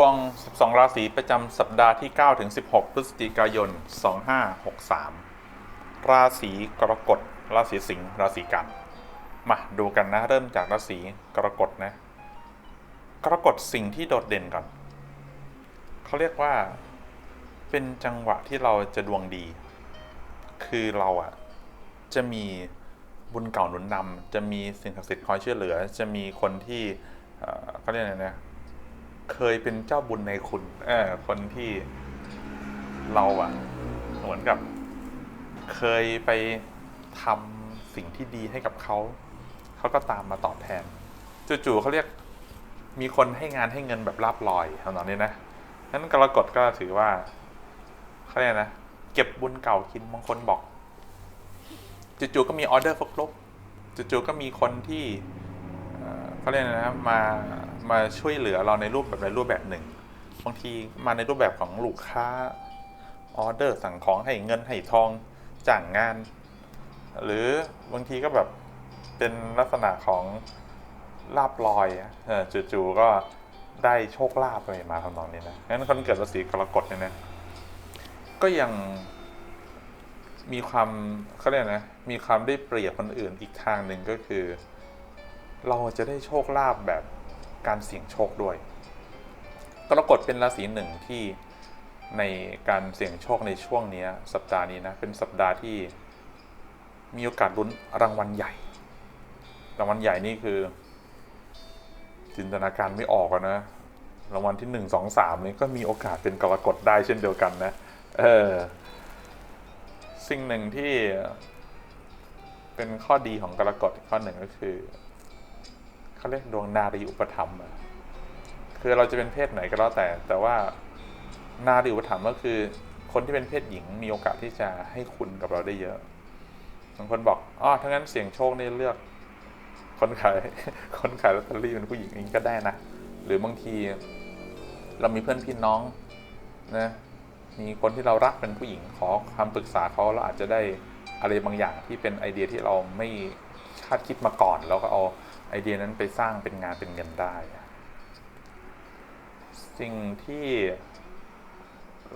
วง 12 ราศีประจำสัปดาห์ที่ 9 ถึง 16 พฤศจิกายน 2563 ราศีกรกฎ ราศีสิงห์ ราศีกัน มาดูกันนะ เริ่มจากราศีกรกฎนะ กรกฎสิ่งที่โดดเด่นก่อน เขาเรียกว่า เป็นจังหวะที่เราจะดวงดี คือเราอะจะมีบุญเก่าหนุนนำ จะมีสิ่งศักดิ์สิทธิ์คอยช่วยเหลือ จะมีคนที่เอ่อเขาเรียกอะไรนะ เคยเป็นเจ้าบุญในคุณเออคนที่เราอะเหมือนกับ เคยไปทำสิ่งที่ดีให้กับเขา เขาก็ตามมาตอบแทนจู่ๆเขาเรียกมีคนให้งานให้เงินแบบลาบลอยทำนองนี้นะนั้นกรกฎก็ถือว่าเขาเรียกนะเก็บบุญเก่ากินบางคนบอกจู่ๆก็มีออเดอร์ฟกลุกจู่ๆก็มีคนที่เขาเรียกนะมา มาช่วยเหลือเราในรูปแบบใดรูปแบบหนึ่ง บางทีมาในรูปแบบของลูกค้าออเดอร์สั่งของให้เงินให้ทองจ้างงาน หรือบางทีก็แบบเป็นลักษณะของลาบลอยอะเออจู่ๆก็ได้โชคลาภอะไรมาทำนองนี้นะงั้นคนเกิดราศีกรกฎเนี่ยนะก็ยังมีความเขาเรียกนะมีความได้เปรียบคนอื่นอีกทางหนึ่งก็คือ เราจะได้โชคลาภแบบ การเสี่ยงโชคด้วย กรกฎเป็นราศีหนึ่งที่ในการเสี่ยงโชคในช่วงนี้สัปดาห์นี้นะเป็นสัปดาห์ที่มีโอกาสลุ้นรางวัลใหญ่ รางวัลใหญ่นี่คือ จินตนาการไม่ออกนะรางวัลที่หนึ่งสองสามนี่ก็มีโอกาสเป็นกรกฎได้เช่นเดียวกันนะเออสิ่งหนึ่งที่เป็นข้อดีของกรกฎข้อหนึ่งก็คือ เขาเรียกดวงนารีอุปถัมภ์อะคือเราจะเป็นเพศไหนก็แล้วแต่ แต่ว่านารีอุปถัมภ์ก็คือ คนที่เป็นเพศหญิงมีโอกาสที่จะให้คุณกับเราได้เยอะบางคนบอกอ๋อถ้างั้นเสี่ยงโชคนี่เลือก คนขายคนขายลอตเตอรี่เป็นผู้หญิงนี้ก็ได้นะหรือบางที เรามีเพื่อนพี่น้องนะมีคนที่เรารักเป็นผู้หญิงขอคำปรึกษาเขาเราอาจจะได้อะไรบางอย่างที่เป็นไอเดียที่เราไม่คาดคิดมาก่อน แล้วก็เอา ไอเดียนั้นไปสร้างเป็นงานเป็นเงินได้ สิ่งที่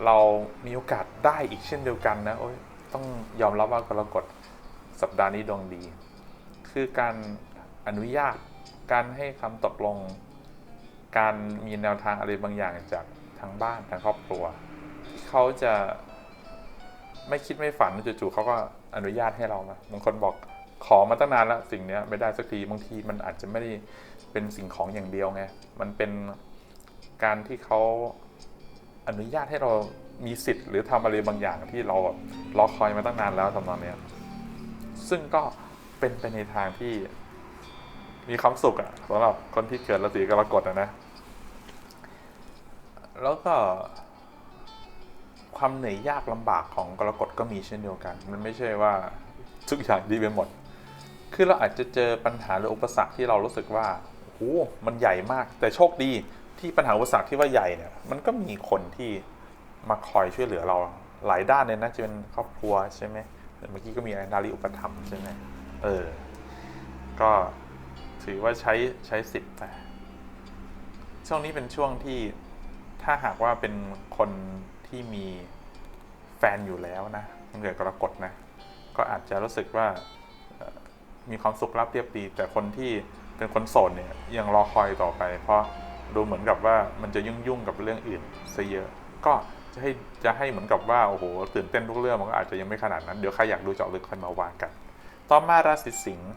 เรามีโอกาสได้อีกเช่นเดียวกันนะโอ้ยต้องยอมรับว่ากรกฎสัปดาห์นี้ดวงดี คือการอนุญาตการให้คำตกลง การมีแนวทางอะไรบางอย่างจากทางบ้านทางครอบครัวเขาจะไม่คิดไม่ฝันจู่ๆเขาก็อนุญาตให้เรานะบางคนบอก ขอมาตั้งนานแล้วสิ่งนี้ไม่ได้สักทีบางทีมันอาจจะไม่ได้เป็นสิ่งของอย่างเดียวไงมันเป็นการที่เขาอนุญาตให้เรามีสิทธิ์ หรือทำอะไรบางอย่างที่เรารอคอยมาตั้งนานแล้วทำนองเนี้ยซึ่งก็เป็นไปในทางที่มีความสุขอะสำหรับคนที่เกิดราศีกรกฎอะนะ แล้วก็ ความเหนื่อยยากลำบากของกรกฎก็มีเช่นเดียวกัน มันไม่ใช่ว่าทุกอย่างดีไปหมด คือเราอาจจะเจอปัญหาหรืออุปสรรคที่เรารู้สึกว่าโอ้มันใหญ่มาก แต่โชคดีที่ปัญหาอุปสรรคที่ว่าใหญ่เนี่ย มันก็มีคนที่มาคอยช่วยเหลือเราหลายด้านเลยนะจะเป็นครอบครัวใช่ไหมเมื่อกี้ก็มีนารีอุปถัมภ์ใช่ไหมเออ ก็ถือว่าใช้ใช้สิทธิ์ไปช่วงนี้เป็นช่วงที่ถ้าหากว่าเป็นคนที่มีแฟนอยู่แล้วนะมันเกิดกรกฎนะ ก็อาจจะรู้สึกว่า มีความสุขราบเรียบดี แต่คนที่เป็นคนโสดเนี่ยยังรอคอยต่อไป เพราะดูเหมือนกับว่ามันจะยุ่งยุ่งๆกับเรื่องอื่นซะเยอะก็จะให้จะให้เหมือนกับว่าโอ้โหตื่นเต้นทุกเรื่องมันก็อาจจะยังไม่ขนาดนั้น เดี๋ยวใครอยากดูเจาะลึกค่อยมาวางกัน ต่อมาราศีสิงห์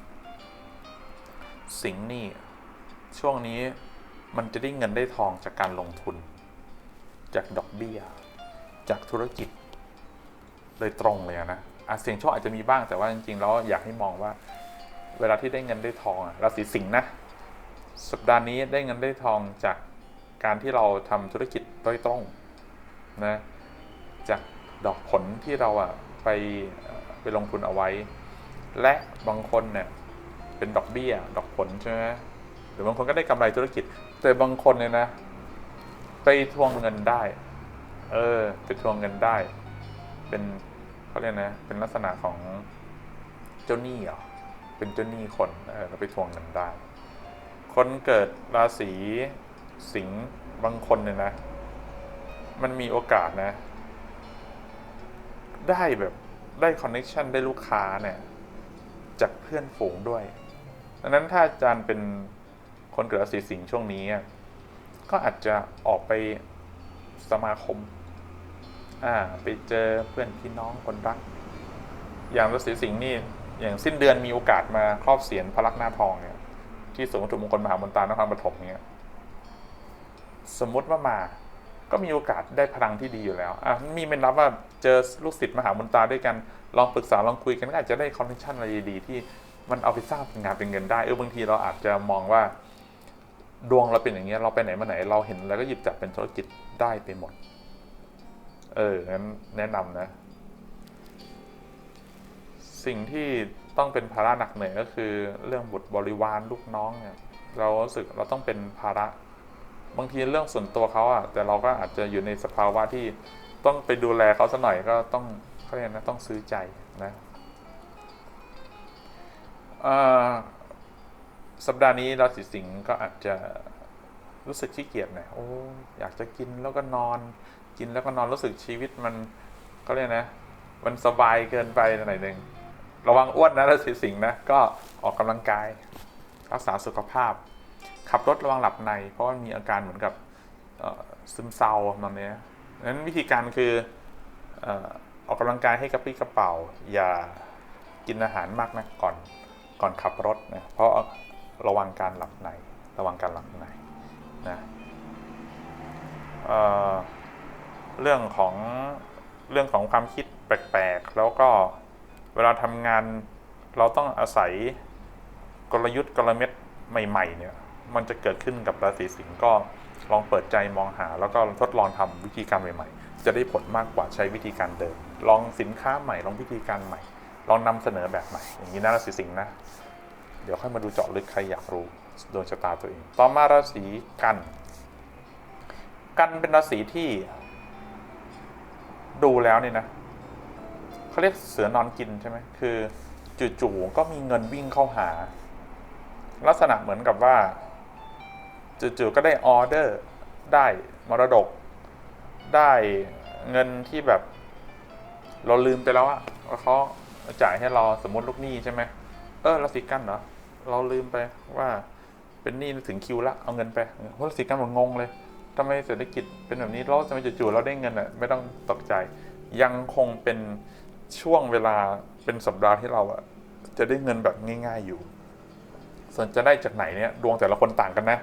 สิงห์นี่ช่วงนี้มันจะได้เงินได้ทองจากการลงทุน จากดอกเบี้ย จากธุรกิจโดยตรงเลยนะอาเสียงโชคอาจจะมีบ้างแต่ว่าจริงๆแล้วอยากให้มองว่า เวลาที่ได้เงินได้ทองอะราศีสิงห์นะสัปดาห์นี้ได้เงินได้ทองจากการที่เราทำธุรกิจโดยตรงนะจากดอกผลที่เราอะไปไปลงทุนเอาไว้ และบางคนเนี่ยเป็นดอกเบี้ยดอกผลใช่ไหมหรือบางคนก็ได้กำไรธุรกิจ แต่บางคนเนี่ยนะ ไปทวงเงินได้ เออไปทวงเงินได้ เป็นเขาเรียกนะเป็นลักษณะของเจ้าหนี้เหรอ เป็นเจ้าหนี้คนเออแล้วไปทวงเงินได้ คนเกิดราศีสิงห์บางคนเนี่ยนะ มันมีโอกาสนะ ได้แบบได้คอนเน c ชันได้ลูกค้าเนี่ยจากเพื่อนฝูงด้วยดังนั้นถ้าอาจารย์เป็นคนเกิดราศีสิงห์ช่วงนี้ ก็อาจจะออกไปสมาคม อ่า ไปเจอเพื่อนพี่น้องคนรัก อย่างราศีสิงห์นี่ อย่างสิ้นเดือนมีโอกาสมาครอบเสียนพระลักษณ์หน้าทองเนี่ยที่สวนวัตถุมงคลมหามนตานครปฐมเนี่ยสมมติว่ามาก็มีโอกาสได้พลังที่ดีอยู่แล้วอะมีไม่นับว่าเจอลูกศิษย์มหามนตาด้วยกันลองปรึกษาลองคุยกันก็อาจจะได้คอนเนคชั่นอะไรดีที่มันเอาไปสร้างเป็นงานเป็นเงินได้เออบางทีเราอาจจะมองว่า ดวงเราเป็นอย่างเงี้ยเราไปไหนมาไหน เราเห็นแล้วก็หยิบจับเป็นธุรกิจได้ไปหมด เอองั้นแนะนำนะ สิ่งที่ต้องเป็นภาระหนักเหนื่อยก็คือ เรื่องบุตรบริวารลูกน้องเนี่ยเรารู้สึกเราต้องเป็นภาระ บางทีเรื่องส่วนตัวเขาอะแต่เราก็อาจจะอยู่ในสภาวะที่ต้องไปดูแลเขาสักหน่อยก็ต้องเขาเรียกนะต้องซื้อใจนะสัปดาห์นี้ราศีสิงห์ก็อาจจะรู้สึกขี้เกียจหน่อยโอ้อยากจะกินแล้วก็นอน กินแล้วก็นอนรู้สึกชีวิตมันเขาเรียกนะ มันสบายเกินไปหน่อยหนึ่ง ระวังอ้วนนะราศีสิงห์นะก็ออกกำลังกาย รักษาสุขภาพ ขับรถระวังหลับใน เพราะมันมีอาการเหมือนกับซึมเศร้าตอนนี้นั้นวิธีการคือออออกกำลังกายให้กระปรี้กระเป๋า อย่ากินอาหารมากนะก่อนก่อนขับรถนะเพราะระวังการหลับในระวังการหลับในนะเเรื่องของเรื่องของความคิดแปลกๆ แล้วก็ เวลาทำงานเราต้องอาศัยกลยุทธ์กลเม็ดใหม่ ๆ เนี่ย มันจะเกิดขึ้นกับราศีสิงห์ก็ลองเปิดใจมองหา แล้วก็ทดลองทำวิธีการใหม่ๆ จะได้ผลมากกว่าใช้วิธีการเดิม ลองสินค้าใหม่ลองวิธีการใหม่ ลองนำเสนอแบบใหม่ อย่างนี้นะราศีสิงห์นะ เดี๋ยวค่อยมาดูเจาะลึกใครอยากรู้ดวงชะตาตัวเอง ต่อมาราศีกัน กันเป็นราศีที่ ดูแล้วเนี่ยนะ เขาเรียกเสือนอนกินใช่ไหมคือ จู่ๆก็มีเงินวิ่งเข้าหา ลักษณะเหมือนกับว่า จู่ๆก็ได้ออเดอร์ได้มรดก ได้เงินที่แบบ เราลืมไปแล้วอะว่าเขาจ่ายให้เราสมมติลูกหนี้ใช่ไหมเออเราศีกันเหรอเราลืมไปว่าเป็นหนี้ถึงคิวละเอาเงินไปเพราะราศีกันมันงงเลยทำไมเศรษฐกิจเป็นแบบนี้เราจะไม่จู่ๆเราได้เงินอะไม่ต้องตกใจ ยังคงเป็น ช่วงเวลาเป็นสัปดาห์ที่เราอะจะได้เงินแบบง่าย ๆอยู่ ส่วนจะได้จากไหนเนี่ยดวงแต่ละคนต่างกันนะ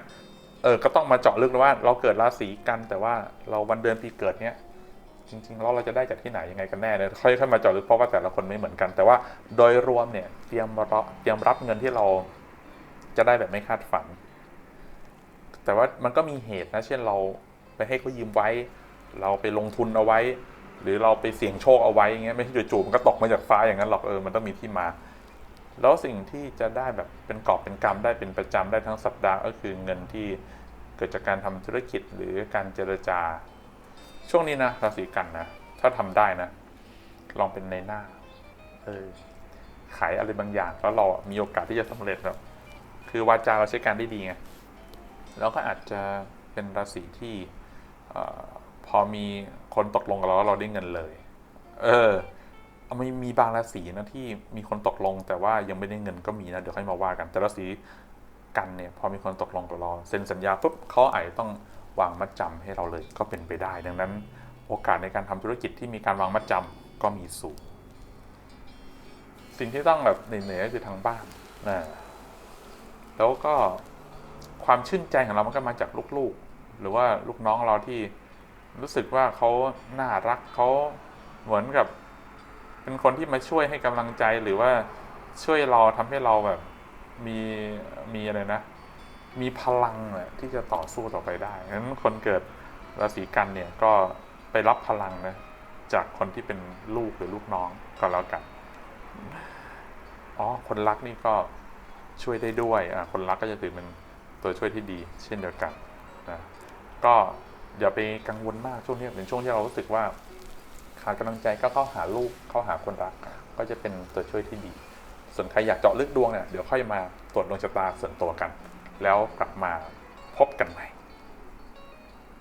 เออ ก็ต้องมาเจาะลึกว่า เราเกิดราศีกันแต่ว่าเราวันเดือนปีเกิดเนี่ย จริงๆแล้วเราจะได้จากที่ไหนยังไงกันแน่เนี่ยค่อยๆมาเจาะลึกเพราะว่าแต่ละคนไม่เหมือนกัน แต่ว่าโดยรวมเนี่ยเตรียมรเตรียมรับเงินที่เราจะได้แบบไม่คาดฝัน แต่ว่ามันก็มีเหตุนะ เช่นเราไปให้เขายืมไว้ เราไปลงทุนเอาไว้ หรือเราไปเสี่ยงโชคเอาไว้อย่างเงี้ยไม่ใช่จู่ๆมันก็ตกมาจากฟ้าอย่างนั้นหรอกเออมันต้องมีที่มา แล้วสิ่งที่จะได้แบบเป็นกอบเป็นกำได้เป็นประจำได้ทั้งสัปดาห์ก็คือเงินที่เกิดจากการทำธุรกิจหรือการเจรจา ช่วงนี้นะราศีกันนะถ้าทำได้นะ ลองเป็นในหน้าเออขายอะไรบางอย่างแล้วเรามีโอกาสที่จะสำเร็จแล้วคือวาจาเราใช้การได้ดีไงแล้วก็อาจจะเป็นราศีที่ออพอมี คนตกลงกับเราแล้วเราได้เงินเลย เออเอามีมีบางราศีนะที่มีคนตกลง แต่ว่ายังไม่ได้เงินก็มีนะ เดี๋ยวค่อยมาว่ากัน แต่ราศีกันเนี่ยพอมีคนตกลงกับเราเซ็นสัญญาปุ๊บเขาอาจจะต้องวางมัดจำให้เราเลยก็เป็นไปได้ ดังนั้น โอกาสในการทำธุรกิจที่มีการวางมัดจำก็มีสูง สิ่งที่ต้องแบบเหนื่อยๆก็คือทางบ้านนะแล้วก็ความชื่นใจของเรามันก็มาจากลูกๆ หรือว่าลูกน้องเราที่ รู้สึกว่าเขาน่ารักเขาเหมือนกับ เป็นคนที่มาช่วยให้กำลังใจหรือว่าช่วยเราทำให้เราแบบมีมีอะไรนะ มีพลังอะที่จะต่อสู้ต่อไปได้งั้นคนเกิดราศีกันเนี่ยก็ไปรับพลังนะจากคนที่เป็นลูกหรือลูกน้องก็แล้วกัน อ๋อ คนรักนี่ก็ช่วยได้ด้วยอะคนรักก็จะถือเป็นตัวช่วยที่ดี เช่นเดียวกันนะ ก็ อย่าไปกังวลมากช่วงนี้เป็นช่วงที่เรารู้สึกว่า ขาดกำลังใจก็เข้าหาลูกเข้าหาคนรัก ก็จะเป็นตัวช่วยที่ดี ส่วนใครอยากเจาะลึกดวงเนี่ยเดี๋ยวค่อยมาตรวจดวงชะตาส่วนตัวกัน แล้วกลับมาพบกันใหม่